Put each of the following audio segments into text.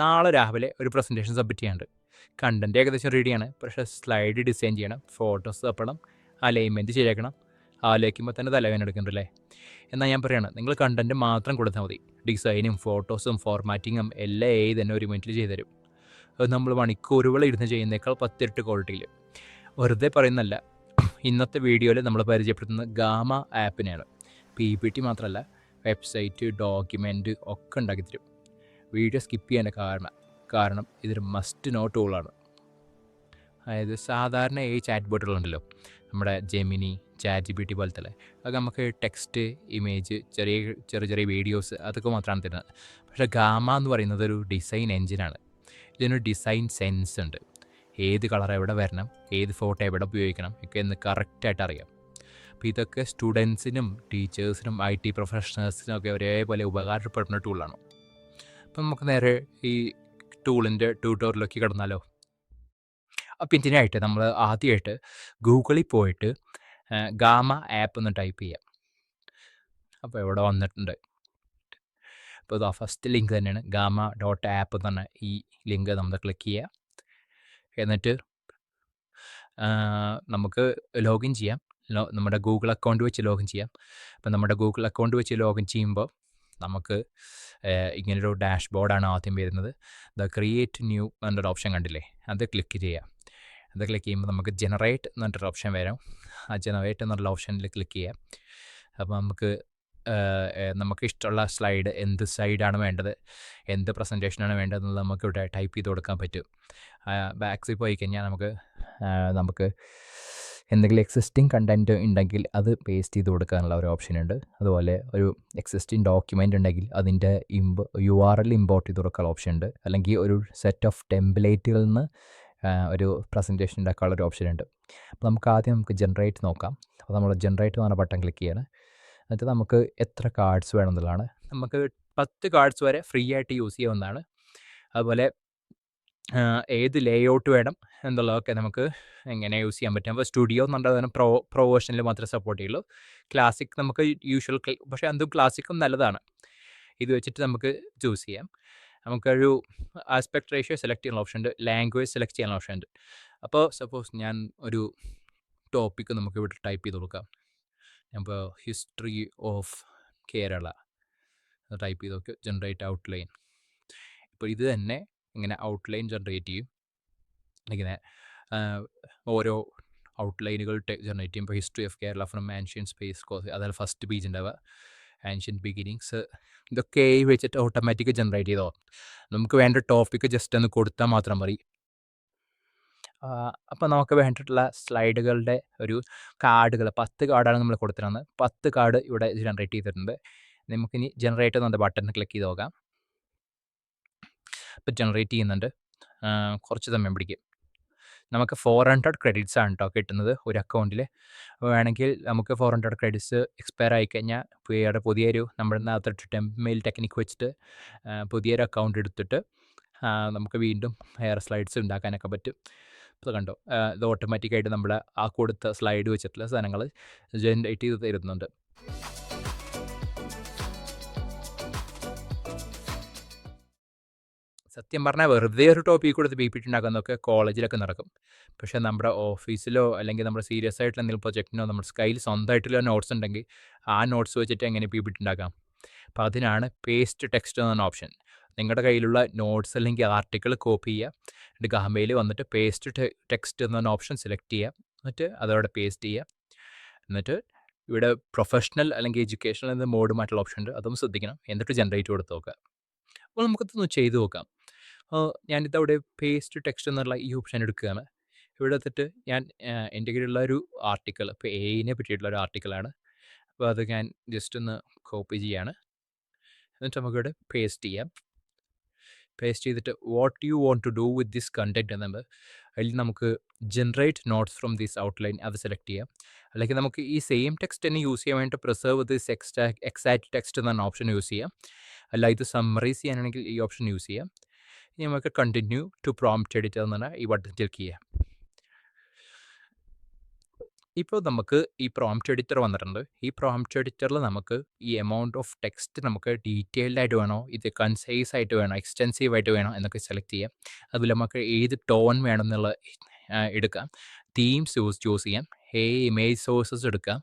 നാളെ രാവിലെ ഒരു പ്രസന്റേഷൻ സബ്മിറ്റ് ചെയ്യാനുണ്ട്. കണ്ടന്റ് ഏകദേശം റെഡിയാണ് പക്ഷേ സ്ലൈഡ് ഡിസൈൻ ചെയ്യണം ഫോട്ടോസ് തപ്പണം അലൈൻമെന്റ് ശരിയാക്കണം. ആലോചിക്കുമ്പോൾ തന്നെ തലവേദന എടുക്കുന്നുണ്ടല്ലേ എന്നാൽ ഞാൻ പറയാണ് നിങ്ങൾ കണ്ടന്റ് മാത്രം കൊടുത്താൽ മതി. ഡിസൈനും ഫോട്ടോസും ഫോർമാറ്റിങ്ങും എല്ലാം ഏത് തന്നെ ഒരു മിനിറ്റിൽ ചെയ്തുതരും അത് നമ്മൾ മണിക്കൂറുകൾ ഇരുന്ന് ചെയ്യുന്നേക്കാൾ പത്തിരട്ട് ക്വാളിറ്റിയിൽ വെറുതെ പറയുന്നല്ല ഇന്നത്തെ വീഡിയോയിൽ നമ്മൾ പരിചയപ്പെടുത്തുന്ന ഗാമ ആപ്പിനെയാണ് പി പി ടി മാത്രമല്ല വെബ്സൈറ്റ് ഡോക്യുമെന്റ് ഒക്കെ ഉണ്ടാക്കി തരും. വീഡിയോ സ്കിപ്പ് ചെയ്യാൻ കാരണം കാരണം ഇതൊരു മസ്റ്റ് നോ ടൂളാണ് അതായത് സാധാരണ ഈ ചാറ്റ് ബോട്ടുകളുണ്ടല്ലോ നമ്മുടെ Gemini chat G P T പോലത്തെ അതൊക്കെ നമുക്ക് ടെക്സ്റ്റ് ഇമേജ് ചെറിയ ചെറിയ ചെറിയ വീഡിയോസ് അതൊക്കെ മാത്രമാണ് തരുന്നത്. പക്ഷേ ഗാമ എന്ന് പറയുന്നത് ഒരു ഡിസൈൻ എഞ്ചിനാണ് ഇതിനൊരു ഡിസൈൻ സെൻസ് ഉണ്ട്. ഏത് കളർ എവിടെ വരണം ഏത് ഫോട്ടോ എവിടെ ഉപയോഗിക്കണം ഒക്കെ എന്ന് കറക്റ്റായിട്ട് അറിയാം. അപ്പോൾ ഇതൊക്കെ സ്റ്റുഡൻസിനും ടീച്ചേഴ്സിനും ഐ ടി പ്രൊഫഷണൽസിനും ഒക്കെ ഒരേപോലെ ഉപകാരപ്പെടുന്ന ടൂളാണ് അപ്പം നമുക്ക് നേരെ ഈ ടൂളിന്റെ ട്യൂട്ടോറിലൊക്കെ കിടന്നാലോ? അപ്പം ഇതിനായിട്ട് നമ്മൾ ആദ്യമായിട്ട് ഗൂഗിളിൽ പോയിട്ട് ഗാമ ആപ്പ് ഒന്ന് ടൈപ്പ് ചെയ്യാം. അപ്പോൾ ഇവിടെ വന്നിട്ടുണ്ട്. അപ്പോൾ ഇതാ ഫസ്റ്റ് ലിങ്ക് തന്നെയാണ്. ഗാമ ഡോട്ട് ആപ്പ് എന്ന് പറഞ്ഞ ഈ ലിങ്ക് നമ്മൾ ക്ലിക്ക് ചെയ്യുക എന്നിട്ട് നമുക്ക് ലോഗിൻ ചെയ്യാം. നമ്മുടെ ഗൂഗിൾ അക്കൗണ്ട് വെച്ച് ലോഗിൻ ചെയ്യാം. അപ്പം നമ്മുടെ ഗൂഗിൾ അക്കൗണ്ട് വെച്ച് ലോഗിൻ ചെയ്യുമ്പോൾ നമുക്ക് ഇങ്ങനൊരു ഡാഷ് ബോർഡാണ് ആദ്യം വരുന്നത്. ദ ക്രിയേറ്റ് ന്യൂ എന്നൊരു ഓപ്ഷൻ കണ്ടില്ലേ? അത് ക്ലിക്ക് ചെയ്യാം. അത് ക്ലിക്ക് ചെയ്യുമ്പോൾ നമുക്ക് ജനറേറ്റ് എന്നൊരു ഓപ്ഷൻ വരും. ആ ജനറേറ്റ് എന്നുള്ള ഓപ്ഷനിൽ ക്ലിക്ക് ചെയ്യാം. അപ്പോൾ നമുക്ക് നമുക്ക് ഇഷ്ടമുള്ള സ്ലൈഡ് എന്ത് സൈഡാണ് വേണ്ടത്? എന്ത് പ്രസന്റേഷനാണ് വേണ്ടതെന്ന് നമുക്ക് ഇവിടെ ടൈപ്പ് ചെയ്ത് കൊടുക്കാൻ പറ്റും. ബാക്സിൽ പോയി കഴിഞ്ഞാൽ നമുക്ക് നമുക്ക് എന്തെങ്കിലും എക്സിസ്റ്റിംഗ് കണ്ടന്റ് ഉണ്ടെങ്കിൽ അത് പേസ്റ്റ് ചെയ്ത് കൊടുക്കാനുള്ള ഒരു ഓപ്ഷൻ ഉണ്ട്. അതുപോലെ ഒരു എക്സിസ്റ്റിംഗ് ഡോക്യുമെന്റ് ഉണ്ടെങ്കിൽ അതിന്റെ ഇമ്പ് യു ആർ എൽ ഇമ്പോർട്ട് ചെയ്ത് കൊടുക്കാനുള്ള ഓപ്ഷൻ ഉണ്ട്. അല്ലെങ്കിൽ ഒരു സെറ്റ് ഓഫ് ടെംപ്ലേറ്റുകളിൽ നിന്ന് ഒരു പ്രസന്റേഷൻ ഉണ്ടാക്കാനുള്ള ഒരു ഓപ്ഷൻ ഉണ്ട്. അപ്പോൾ നമുക്ക് ആദ്യം നമുക്ക് ജനറേറ്റ് നോക്കാം. അപ്പോൾ നമ്മൾ ജനറേറ്റ് എന്ന് പറഞ്ഞ ബട്ടൺ ക്ലിക്ക് ചെയ്യണം. എന്നിട്ട് നമുക്ക് എത്ര കാർഡ്സ് വേണമെന്നുള്ളതാണ് നമുക്ക് പത്ത് കാർഡ്സ് വരെ ഫ്രീ ആയിട്ട് യൂസ് ചെയ്യാവുന്നതാണ്. അതുപോലെ ഏത് ലേ ഔട്ട് വേണം എന്നുള്ളതൊക്കെ നമുക്ക് എങ്ങനെ യൂസ് ചെയ്യാൻ പറ്റും. അപ്പോൾ സ്റ്റുഡിയോ എന്നുള്ളത് പ്രോ പ്രോ വേർഷനിൽ മാത്രമേ സപ്പോർട്ട് ചെയ്യുള്ളൂ. ക്ലാസിക് നമുക്ക് യൂഷ്വൽ പക്ഷേ അതും ക്ലാസിക്കും നല്ലതാണ്. ഇത് വെച്ചിട്ട് നമുക്ക് ചൂസ് ചെയ്യാം. നമുക്കൊരു ആസ്പെക്ട് റേഷ്യോ സെലക്ട് ചെയ്യാനുള്ള ഓപ്ഷൻ ഉണ്ട്. ലാംഗ്വേജ് സെലക്ട് ചെയ്യാനുള്ള ഓപ്ഷൻ ഉണ്ട്. അപ്പോൾ സപ്പോസ് ഞാൻ ഒരു ടോപ്പിക്ക് നമുക്ക് ഇവിടെ ടൈപ്പ് ചെയ്ത് കൊടുക്കാം. ഞാൻ ഹിസ്റ്ററി ഓഫ് കേരള ടൈപ്പ് ചെയ്ത് നോക്കി. ജനറേറ്റ് ഔട്ട്ലൈൻ ഇപ്പോൾ ഇത് തന്നെ ഇങ്ങനെ ഔട്ട്ലൈൻ ജനറേറ്റ് ചെയ്യും. ഇങ്ങനെ ഓരോ ഔട്ട്ലൈനുകൾ ജനറേറ്റ് ചെയ്യുമ്പോൾ history of Kerala from ancient space cause അതായത് ഫസ്റ്റ് പേജ് ഉണ്ടാവുക ആൻഷ്യൻ ബിഗിനിങ്സ് ഇതൊക്കെ വെച്ചിട്ട് ഓട്ടോമാറ്റിക് ജനറേറ്റ് ചെയ്തോ. നമുക്ക് വേണ്ട ടോപ്പിക്ക് ജസ്റ്റ് ഒന്ന് കൊടുത്താൽ മാത്രം മതി. അപ്പോൾ നമുക്ക് വേണ്ടിയിട്ടുള്ള സ്ലൈഡുകളുടെ ഒരു കാർഡുകൾ പത്ത് കാർഡാണ് നമ്മൾ കൊടുത്തിരുന്നത്. പത്ത് കാർഡ് ഇവിടെ ജനറേറ്റ് ചെയ്തിട്ടുണ്ട്. നമുക്കിനി ജനറേറ്റ് എന്ന ബട്ടൺ ക്ലിക്ക് ചെയ്ത് നോക്കാം. ഇപ്പോൾ ജനറേറ്റ് ചെയ്യുന്നുണ്ട്. കുറച്ച് സമയം പിടിക്കും. നമുക്ക് ഫോർ ഹൺഡ്രഡ് ക്രെഡിറ്റ്സ് ആണ് കേട്ടോ കിട്ടുന്നത് ഒരു അക്കൗണ്ടിൽ വേണമെങ്കിൽ നമുക്ക് ഫോർ ഹൺഡ്രഡ് ക്രെഡിറ്റ്സ് എക്സ്പയർ ആയി കഴിഞ്ഞാൽ വേറെ പുതിയൊരു നമ്മുടെ അകത്തിട്ട് ടെമ്പെയിൽ ടെക്നിക്ക് വെച്ചിട്ട് പുതിയൊരു അക്കൗണ്ട് എടുത്തിട്ട് നമുക്ക് വീണ്ടും ഹെയർ സ്ലൈഡ്സ് ഉണ്ടാക്കാനൊക്കെ പറ്റും. ഇപ്പോൾ കണ്ടോ? ഇത് ഓട്ടോമാറ്റിക്കായിട്ട് നമ്മൾ ആ കൊടുത്ത സ്ലൈഡ് വെച്ചിട്ടുള്ള സാധനങ്ങൾ ജനറേറ്റ് ചെയ്ത് തരുന്നുണ്ട്. സത്യം പറഞ്ഞാൽ വെറുതെ ഒരു ടോപ്പിക് കൊടുത്ത് പി പി ടി ഉണ്ടാക്കുന്നതൊക്കെ കോളേജിലൊക്കെ നടക്കും. പക്ഷേ നമ്മുടെ ഓഫീസിലോ അല്ലെങ്കിൽ നമ്മുടെ സീരിയസ് ആയിട്ടുള്ള എന്തെങ്കിലും പ്രൊജക്റ്റിനോ നമ്മുടെ കയ്യിൽ സ്വന്തമായിട്ടുള്ള നോട്ട്സ് ഉണ്ടെങ്കിൽ ആ നോട്ട്സ് വെച്ചിട്ട് എങ്ങനെ പി പി ടി ഉണ്ടാക്കാം അപ്പോൾ അതിനാണ് പേസ്റ്റ് ടെക്സ്റ്റ് എന്ന ഓപ്ഷൻ നിങ്ങളുടെ കയ്യിലുള്ള നോട്ട്സ് അല്ലെങ്കിൽ ആർട്ടിക്കിൾ കോപ്പി ചെയ്യുക. എന്നിട്ട് ഗാമയിൽ വന്നിട്ട് പേസ്റ്റ് ടെക്സ്റ്റ് എന്ന ഓപ്ഷൻ സെലക്ട് ചെയ്യുക. എന്നിട്ട് അതോടെ പേസ്റ്റ് ചെയ്യുക. എന്നിട്ട് ഇവിടെ പ്രൊഫഷണൽ അല്ലെങ്കിൽ എഡ്യൂക്കേഷണൽ എന്ന മോഡുമായിട്ടുള്ള ഓപ്ഷൻ ഉണ്ട്. അതും ശ്രദ്ധിക്കണം. എന്നിട്ട് ജനറേറ്റ് കൊടുത്ത് നോക്കുക. അപ്പോൾ നമുക്കതൊന്ന് ചെയ്തു നോക്കാം. ഞാനിതവിടെ പേസ്റ്റ് ടെക്സ്റ്റ് എന്നുള്ള ഈ ഓപ്ഷൻ എടുക്കുകയാണ്. ഇവിടെ എത്തിട്ട് ഞാൻ എന്റെ കയ്യിലുള്ള ഒരു ആർട്ടിക്കിൾ ഇപ്പോൾ എയിനെ പറ്റിയിട്ടുള്ള ഒരു ആർട്ടിക്കിളാണ് അപ്പോൾ അത് ഞാൻ ജസ്റ്റ് ഒന്ന് കോപ്പി ചെയ്യാണ്. എന്നിട്ട് നമുക്കിവിടെ പേസ്റ്റ് ചെയ്യാം. പേസ്റ്റ് ചെയ്തിട്ട് what you want to do with this content എന്നുള്ളത് അതിൽ നമുക്ക് generate notes from this outline അത് സെലക്ട് ചെയ്യാം. അല്ലെങ്കിൽ നമുക്ക് ഈ സെയിം ടെക്സ്റ്റ് തന്നെ യൂസ് ചെയ്യാൻ വേണ്ടി preserve this extra exact text എന്ന ഓപ്ഷൻ യൂസ് ചെയ്യാം. അല്ല ഇത് സമ്മറൈസ് ചെയ്യാനാണെങ്കിൽ ഈ ഓപ്ഷൻ യൂസ് ചെയ്യാം. ഇനി നമുക്ക് കണ്ടിന്യൂ ടു പ്രോംപ്റ്റ് എഡിറ്റർ എന്ന് പറഞ്ഞാൽ ഈ ബട്ടൺ ക്ലിക്ക് ചെയ്യാം. ഇപ്പോൾ നമുക്ക് ഈ പ്രോംപ്റ്റ് എഡിറ്റർ വന്നിട്ടുണ്ട്. ഈ പ്രോംപ്റ്റ് എഡിറ്ററിൽ നമുക്ക് ഈ എമൗണ്ട് ഓഫ് ടെക്സ്റ്റ് നമുക്ക് ഡീറ്റെയിൽഡ് ആയിട്ട് വേണോ ഇത് കൺസൈസ് ആയിട്ട് വേണോ എക്സ്റ്റെൻസീവ് ആയിട്ട് വേണോ എന്നൊക്കെ സെലക്ട് ചെയ്യാം. അതുപോലെ നമുക്ക് ഏത് ടോൺ വേണം എന്നുള്ള എടുക്കാം. തീംസ് യൂസ് ചൂസ് ചെയ്യാം. ഏ ഇമേജ് സോഴ്സസ് എടുക്കാം.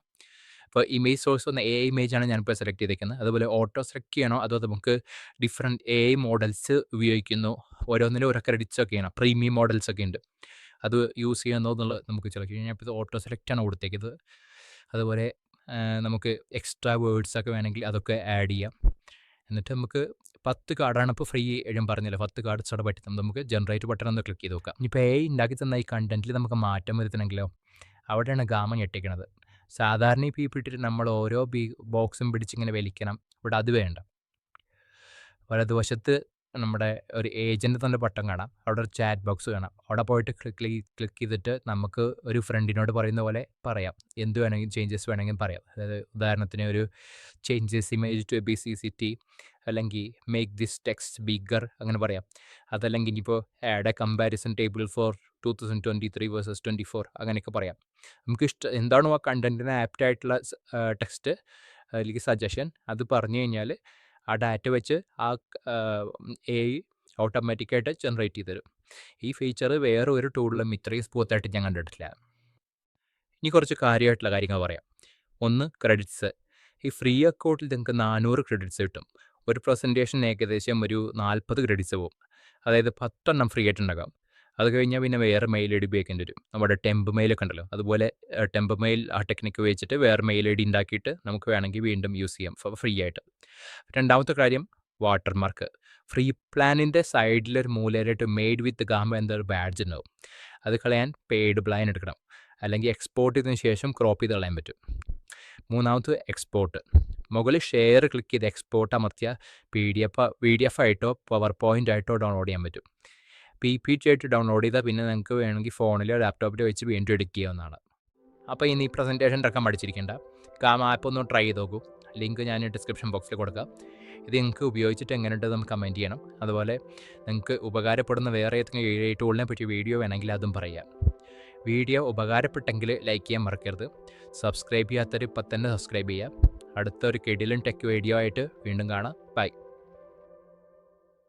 അപ്പോൾ ഇമേജ് സോഴ്സ് ഒന്ന് എ ഇമേജ് ആണ് ഞാനിപ്പോൾ സെലക്ട് ചെയ്തേക്കുന്നത്. അതുപോലെ ഓട്ടോ സെലക്ട് ചെയ്യണോ? അതോ നമുക്ക് ഡിഫറെന്റ് എ മോഡൽസ് ഉപയോഗിക്കുന്നു? ഓരോന്നിലും ഓരോ ക്രെഡിറ്റ്സ് ഒക്കെ ചെയ്യണം. പ്രീമിയം മോഡൽസ് ഒക്കെ ഉണ്ട്. അത് യൂസ് ചെയ്യുന്നോ എന്നുള്ളത് നമുക്ക് സെലക്ട് ചെയ്യാം. ഞാനിപ്പോൾ ഓട്ടോ സെലക്റ്റാണ് കൊടുത്തേക്കുന്നത്. അതുപോലെ നമുക്ക് എക്സ്ട്രാ വേർഡ്സ് ഒക്കെ വേണമെങ്കിൽ അതൊക്കെ ആഡ് ചെയ്യാം. എന്നിട്ട് നമുക്ക് പത്ത് കാർഡാണ് ഇപ്പോൾ ഫ്രീ എഴുതും പറഞ്ഞില്ല. പത്ത് കാർഡ്സ് അവിടെ പറ്റും. നമുക്ക് ജനറേറ്റ് ബട്ടൺ ഒന്ന് ക്ലിക്ക് ചെയ്ത് നോക്കാം. ഇപ്പോൾ എ ഉണ്ടാക്കി തന്ന ഈ കണ്ടന്റിൽ നമുക്ക് മാറ്റം വരുത്തണമെങ്കിലോ? അവിടെയാണ് ഗാമ ഞെട്ടിക്കണത്. സാധാരണ ഈ പിടിച്ചിട്ട് നമ്മൾ ഓരോ ബി ബോക്സും പിടിച്ചിങ്ങനെ വലിക്കണം. ഇവിടെ അത് വേണ്ട. വലതുവശത്ത് നമ്മുടെ ഒരു ഏജന്റ് തന്നെ പട്ടം കാണാം. അവിടെ ഒരു ചാറ്റ് ബോക്സ് കാണാം. അവിടെ പോയിട്ട് ക്ലിക്ക് ക്ലിക്ക് ചെയ്തിട്ട് നമുക്ക് ഒരു ഫ്രണ്ടിനോട് പറയുന്ന പോലെ പറയാം. എന്ത് വേണമെങ്കിലും ചേഞ്ചസ് വേണമെങ്കിലും പറയാം. അതായത് ഉദാഹരണത്തിന് ഒരു changes image to B C C T. അല്ലെങ്കിൽ മേക്ക് ദിസ് ടെക്സ്റ്റ് ബിഗർ അങ്ങനെ പറയാം. അതല്ലെങ്കിൽ ഇനിയിപ്പോൾ add a comparison table for two thousand twenty three versus twenty four അങ്ങനെയൊക്കെ പറയാം. നമുക്ക് ഇഷ്ടം എന്താണോ ആ കണ്ടന്റിന് ആപ്റ്റ് ആയിട്ടുള്ള ടെക്സ്റ്റ് അല്ലെങ്കിൽ സജഷൻ അത് പറഞ്ഞു കഴിഞ്ഞാൽ ആ ഡാറ്റ വെച്ച് ആ എ ഓട്ടോമാറ്റിക്കായിട്ട് ജനറേറ്റ് ചെയ്ത് തരും. ഈ ഫീച്ചർ വേറെ ഒരു ടൂളിലും ഇത്രയും സ്മൂത്തായിട്ട് ഞാൻ കണ്ടിട്ടില്ല. ഇനി കുറച്ച് കാര്യമായിട്ടുള്ള കാര്യങ്ങൾ പറയാം. ഒന്ന് ക്രെഡിറ്റ്സ് ഈ ഫ്രീ അക്കൗണ്ടിൽ നിങ്ങൾക്ക് നാനൂറ് ക്രെഡിറ്റ്സ് കിട്ടും. ഒരു പ്രസന്റേഷൻ ഏകദേശം ഒരു നാൽപ്പത് ക്രെഡിറ്റ്സ് പോകും. അതായത് പത്തെണ്ണം ഫ്രീ ആയിട്ടുണ്ടാകാം. അത് കഴിഞ്ഞാൽ പിന്നെ വേറെ മെയിൽ ഐ ഡി ഉപയോഗിക്കേണ്ടി വരും. നമ്മുടെ ടെമ്പ് മെയിലൊക്കെ ഉണ്ടല്ലോ. അതുപോലെ ടെമ്പ് മെയിൽ ആ ടെക്നിക്ക് ഉപയോഗിച്ചിട്ട് വേറെ മെയിൽ ഐ ഡി ഉണ്ടാക്കിയിട്ട് നമുക്ക് വേണമെങ്കിൽ വീണ്ടും യൂസ് ചെയ്യാം. ഫ്രീ ആയിട്ട്. രണ്ടാമത്തെ കാര്യം വാട്ടർമാർക്ക് ഫ്രീ പ്ലാനിന്റെ സൈഡിലൊരു മൂലയിലായിട്ട് മെയ്ഡ് വിത്ത് ഗാമ എന്നൊരു ബാഡ്ജ് ഉണ്ടാവും. അത് കളയാൻ പെയ്ഡ് പ്ലാൻ എടുക്കണം. അല്ലെങ്കിൽ എക്സ്പോർട്ട് ചെയ്തതിന് ശേഷം ക്രോപ്പ് ചെയ്ത് കളയാൻ പറ്റും. മൂന്നാമത് എക്സ്പോർട്ട് മുകളിൽ ഷെയർ ക്ലിക്ക് ചെയ്ത് export അമർത്തിയ P D F P D F ആയിട്ടോ പവർ പോയിന്റ് ആയിട്ടോ ഡൗൺലോഡ് ചെയ്യാൻ പറ്റും. പി പി ടി ആയിട്ട് ഡൗൺലോഡ് ചെയ്താൽ പിന്നെ നിങ്ങൾക്ക് വേണമെങ്കിൽ ഫോണിലോ ലാപ്ടോപ്പിലോ വെച്ച് വീണ്ടും എഡിറ്റ് ചെയ്യാവുന്നതാണ്. അപ്പോൾ ഇനി ഈ പ്രസന്റേഷൻ ഇറക്കാൻ പഠിച്ചിരിക്കേണ്ട. കാം ആപ്പ് ഒന്ന് ട്രൈ ചെയ്ത് നോക്കൂ. ലിങ്ക് ഞാൻ ഡിസ്ക്രിപ്ഷൻ ബോക്സിൽ കൊടുക്കാം. ഇത് നിങ്ങൾക്ക് ഉപയോഗിച്ചിട്ട് എങ്ങനെയുണ്ട് നമുക്ക് കമന്റ് ചെയ്യണം. അതുപോലെ നിങ്ങൾക്ക് ഉപകാരപ്പെടുന്ന വേറെ ഏതെങ്കിലും എ ടൂളിനെ പറ്റി വീഡിയോ വേണമെങ്കിൽ അതും പറയാം. വീഡിയോ ഉപകാരപ്പെട്ടെങ്കിൽ ലൈക്ക് ചെയ്യാൻ മറക്കരുത്. സബ്സ്ക്രൈബ് ചെയ്യാത്തവർ ഇപ്പം തന്നെ സബ്സ്ക്രൈബ് ചെയ്യാം അടുത്തൊരു കെടിലും ടെക് വീഡിയോ ആയിട്ട് വീണ്ടും കാണാം. ബൈ